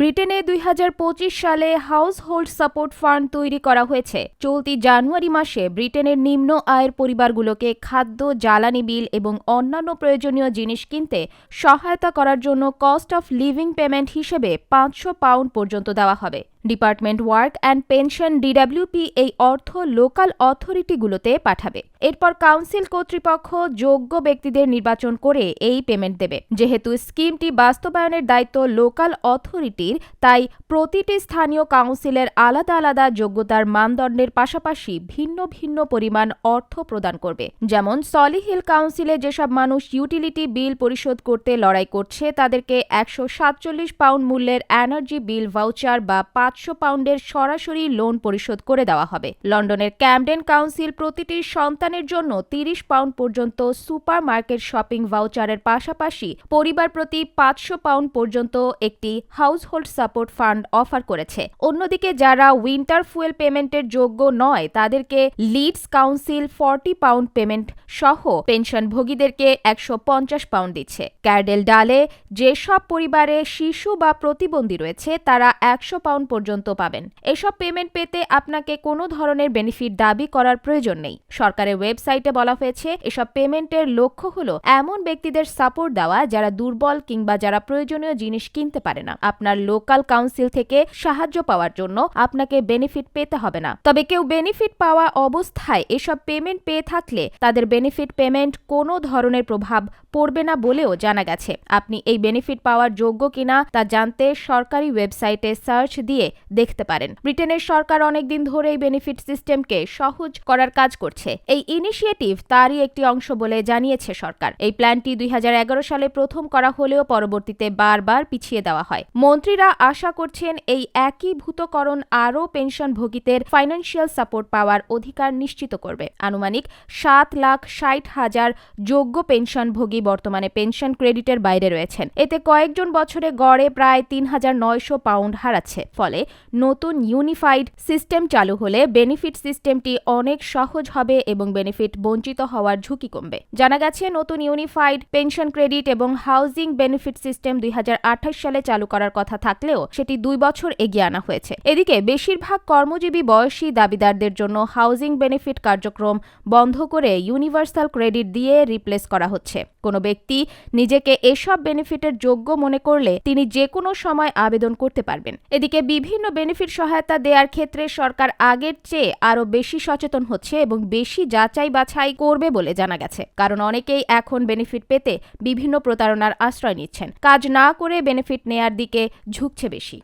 ব্রিটেনে দুই হাজার পঁচিশ সালে হাউস হোল্ড সাপোর্ট ফান্ড তৈরি করা হয়েছে। চলতি জানুয়ারি মাসে ব্রিটেনের নিম্ন আয়ের পরিবারগুলোকে খাদ্য, জ্বালানি বিল এবং অন্যান্য প্রয়োজনীয় জিনিস কিনতে সহায়তা করার জন্য কস্ট অফ লিভিং পেমেন্ট হিসেবে পাঁচশো পাউন্ড পর্যন্ত দেওয়া হবে। Department work and pension DWP এই অর্থ লোকাল অথরিটিগুলোতে পাঠাবে। এরপর কাউন্সিল কর্তৃপক্ষ যোগ্য ব্যক্তিদের নির্বাচন করে এই পেমেন্ট দেবে। যেহেতু স্কিমটি বাস্তবায়নের দায়িত্ব লোকাল অথরিটির, তাই প্রতিটি স্থানীয় কাউন্সিলের আলাদা আলাদা যোগ্যতার মানদণ্ডের পাশাপাশি ভিন্ন ভিন্ন পরিমাণ অর্থ প্রদান করবে। যেমন সলিহিল কাউন্সিলে যেসব মানুষ ইউটিলিটি বিল পরিশোধ করতে লড়াই করছে, তাদেরকে একশো সাতচল্লিশ পাউন্ড মূল্যের এনার্জি বিল ভাউচার বা পাঁচশো পাউন্ডের সরাসরি লোন পরিশোধ করে দেওয়া হবে। লন্ডনের ক্যামডেন কাউন্সিল প্রতিটি সন্তানের জন্য তিরিশ পাউন্ড পর্যন্ত সুপার মার্কেট শপিং ভাউচারের পাশাপাশি পরিবার প্রতি পাঁচশো পাউন্ড পর্যন্ত একটি হাউসহোল্ড সাপোর্ট ফান্ড অফার করেছে। অন্যদিকে যারা উইন্টার ফুয়েল পেমেন্টের যোগ্য নয়, তাদেরকে Leeds council forty pound payment সহ পেনশনভোগীদেরকে একশো পঞ্চাশ পাউন্ড দিচ্ছে। ক্যারডেল ডালে যেসব পরিবারে শিশু বা প্রতিবন্ধী রয়েছে, তারা একশো পাউন্ড পর্যন্ত পাবেন। এসব পেমেন্ট পেতে আপনাকে কোনো ধরনের বেনিফিট দাবি করার প্রয়োজন নেই। সরকারের ওয়েবসাইটে বলা হয়েছে, এসব পেমেন্টের লক্ষ্য হলো এমন ব্যক্তিদের সাপোর্ট দেওয়া যারা দুর্বল কিংবা যারা প্রয়োজনীয় জিনিস কিনতে পারে না। আপনার লোকাল কাউন্সিল থেকে সাহায্য পাওয়ার জন্য আপনাকে বেনিফিট পেতে হবে না। তবে কেউ বেনিফিট পাওয়া অবস্থায় এসব পেমেন্ট পেয়ে থাকলে তাদের বেনিফিট পেমেন্ট কোনো ধরনের প্রভাব পড়বে না বলেও জানা গেছে। আপনি এই বেনিফিট পাওয়ার যোগ্য কিনা তা জানতে সরকারি ওয়েবসাইটে সার্চ দিয়ে দেখতে পারেন। ব্রিটেনের সরকার অনেকদিন ধরে এই বেনিফিট সিস্টেমকে সহজ করার কাজ করছে। এই ইনিশিয়েটিভ তারই একটি অংশ বলে জানিয়েছে সরকার। এই প্ল্যানটি দুই হাজার এগারো সালে প্রথম করা হলেও পরবর্তীতে বারবার পিছিয়ে দেওয়া হয়। মন্ত্রীরা আশা করছেন এই একই ভূতকরণ আরও পেনশনভোগীদের ফাইন্যান্সিয়াল সাপোর্ট পাওয়ার অধিকার নিশ্চিত করবে। আনুমানিক সাত লাখ ষাট হাজার যোগ্য পেনশনভোগী বর্তমানে পেনশন ক্রেডিটের বাইরে রয়েছেন। এতে কয়েকজন বছরে গড়ে প্রায় তিন হাজার নয়শো পাউন্ড হারাচ্ছে। ফলে নতুন ইউনিফাইড সিস্টেম চালু হলে বেনিফিট সিস্টেমটি অনেক সহজ হবে এবং বেনিফিট বঞ্চিত হওয়ার ঝুঁকি কমবে। জানা গেছে, নতুন ইউনিফাইড পেনশন ক্রেডিট এবং হাউজিং বেনিফিট সিস্টেম দুই হাজার আঠাশ সালে চালু করার কথা থাকলেও সেটি দুই বছর এগিয়ে আনা হয়েছে। এদিকে, বেশিরভাগ কর্মজীবী বয়সী দাবিদারদের জন্য হাউজিং বেনিফিট কার্যক্রম বন্ধ করে ইউনিভার্সাল ক্রেডিট দিয়ে রিপ্লেস করা হচ্ছে। কোনো ব্যক্তি নিজেকে এসব বেনিফিটের যোগ্য মনে করলে তিনি যে কোনো সময় আবেদন করতে পারবেন। এদিকে বিভিন্ন বেনিফিট সহায়তা দেওয়ার ক্ষেত্রে সরকার আগের চেয়ে আরও বেশি সচেতন হচ্ছে এবং বেশি যাচাই বাছাই করবে বলে জানা গেছে। কারণ অনেকেই এখন বেনিফিট পেতে বিভিন্ন প্রতারণার আশ্রয় নিচ্ছেন। কাজ না করে বেনিফিট নেয়ার দিকে ঝুঁকছে বেশি।